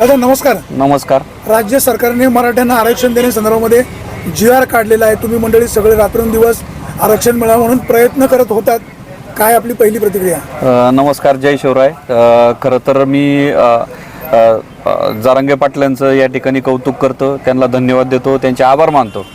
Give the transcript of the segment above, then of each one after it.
दादा नमस्कार. नमस्कार. राज्य सरकारने मराठ्यांना आरक्षण देण्यासंदर्भामध्ये जी आर काढलेला आहे. तुम्ही मंडळी सगळे रात्रंदिवस आरक्षण मिळावं म्हणून प्रयत्न करत होतात. काय आपली पहिली प्रतिक्रिया? अ, नमस्कार जय शिवराय. अ, खरं तर मी अ, अ, अ, जारंगे पाटलांचं या ठिकाणी कौतुक करतो. त्यांना धन्यवाद देतो. त्यांचे आभार मानतो.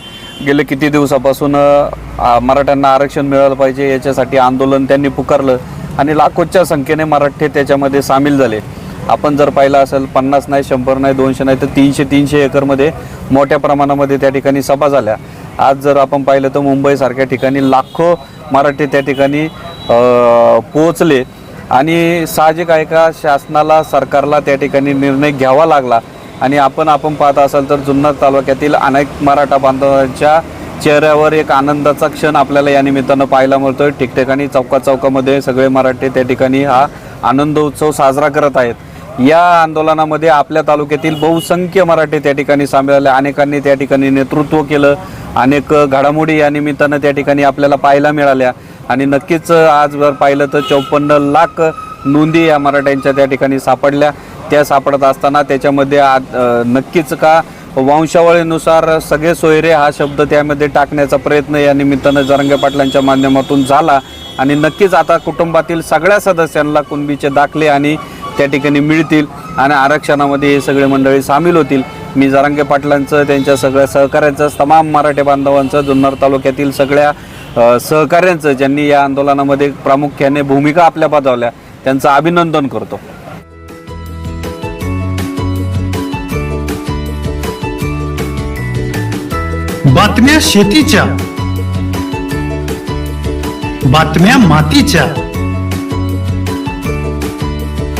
गेले किती दिवसापासून अ, आ, मराठ्यांना आरक्षण मिळालं पाहिजे याच्यासाठी आंदोलन त्यांनी पुकारलं आणि लाखोच्या संख्येने मराठे त्याच्यामध्ये सामील झाले. आपण जर पाहिलं असेल पन्नास नाही शंभर नाही दोनशे नाही तर तीनशे तीनशे एकरमध्ये मोठ्या प्रमाणामध्ये त्या ठिकाणी सभा झाल्या. आज जर आपण पाहिलं तर मुंबईसारख्या ठिकाणी लाखो मराठी त्या ठिकाणी पोहोचले. आणि साहजिक आहे का शासनाला सरकारला त्या ठिकाणी निर्णय घ्यावा लागला. आणि आपण आपण पाहत असाल तर जुन्नर तालुक्यातील अनेक मराठा बांधवांच्या चेहऱ्यावर एक आनंदाचा क्षण आपल्याला या निमित्तानं पाहायला मिळतोय. ठिकठिकाणी चौका चौकामध्ये सगळे मराठे त्या ठिकाणी हा आनंद उत्सव साजरा करत आहेत. या आंदोलनामध्ये आपल्या तालुक्यातील बहुसंख्य मराठी त्या ठिकाणी सामील अनेकांनी त्या ठिकाणी नेतृत्व केलं. अनेक घडामोडी या निमित्तानं त्या ठिकाणी आपल्याला पाहायला मिळाल्या. आणि नक्कीच आज जर पाहिलं तर चौपन्न लाख नोंदी या मराठ्यांच्या त्या ठिकाणी सापडल्या. त्या सापडत असताना त्याच्यामध्ये नक्कीच का वंशावळीनुसार सगळे सोयरे हा शब्द त्यामध्ये टाकण्याचा प्रयत्न या निमित्तानं जरंगे पाटलांच्या माध्यमातून झाला. आणि नक्कीच आता कुटुंबातील सगळ्या सदस्यांना कुणबीचे दाखले आणि त्या ठिकाणी मिळतील आणि आरक्षणामध्ये हे सगळे मंडळी सामील होतील. मी जरांगे पाटलांचं त्यांच्या सगळ्या सहकाऱ्यांचं तमाम मराठी बांधवांचं जुन्नर तालुक्यातील सगळ्या सहकाऱ्यांचं ज्यांनी या आंदोलनामध्ये प्रामुख्याने भूमिका आपल्या बजावल्या त्यांचं अभिनंदन करतो. बातम्या शेतीच्या बातम्या मातीच्या